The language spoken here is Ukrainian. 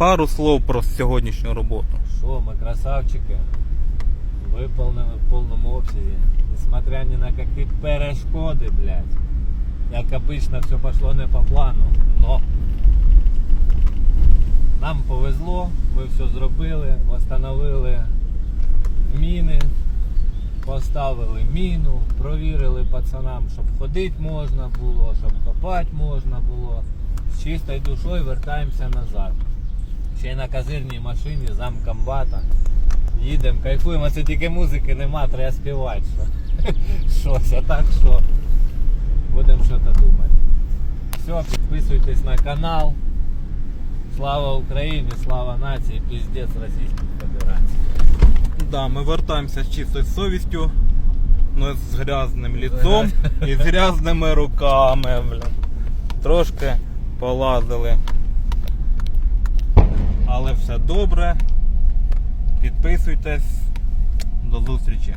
пару слов про сьогоднішню роботу. Что, мы красавчики. Выполнены в полном обсязі. Несмотря ни на какие перешкоди, блядь. Як обычно, все пошло не по плану. Но нам повезло, ми все зробили, встановили міни, поставили міну, провірили пацанам, щоб ходити можна було, щоб копати можна було. З чистою душою вертаємося назад. Ще й на козирній машині замкомбата. Їдемо, кайфуємо, це тільки музики нема, треба співати. Що. Щось, а так що будемо щось думати. Все, підписуйтесь на канал. Слава Україні, слава нації, піздець Російській Федерації. Да, ми вертаємося з чистою совістю, ну з грязним ліцом і з грязними руками, блін. Трошки полазили. Але все добре. Підписуйтесь. До зустрічі.